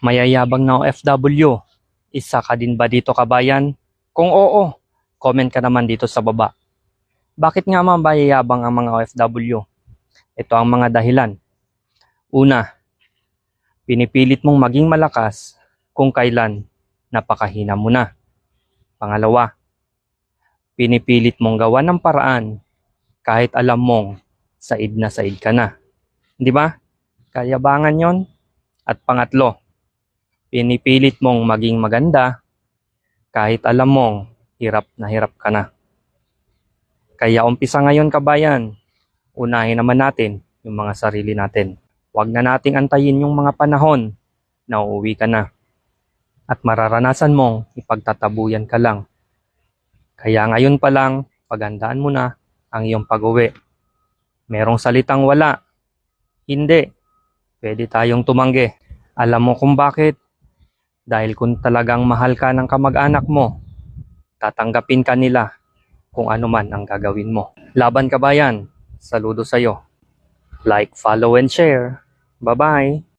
Mayayabang na OFW. Isa ka din ba dito kabayan? Kung oo, comment ka naman dito sa baba. Bakit nga mga mayayabang ang mga OFW? Ito ang mga dahilan. Una, pinipilit mong maging malakas kung kailan napakahina mo na. Pangalawa, pinipilit mong gawa ng paraan kahit alam mong said na said ka na. Di ba? Kayabangan yon. At pangatlo, pinipilit mong maging maganda kahit alam mong hirap na hirap ka na. Kaya umpisa ngayon kabayan, unahin naman natin yung mga sarili natin. Huwag na nating antayin yung mga panahon na uuwi ka na. At mararanasan mong ipagtatabuyan ka lang. Kaya ngayon pa lang, paghandaan mo na ang iyong pag-uwi. Merong salitang wala. Hindi. Pwede tayong tumanggi. Alam mo kung bakit? Dahil kung talagang mahal ka ng kamag-anak mo, tatanggapin ka nila kung ano man ang gagawin mo. Laban ka ba yan? Saludo sa'yo. Like, follow, and share. Bye-bye!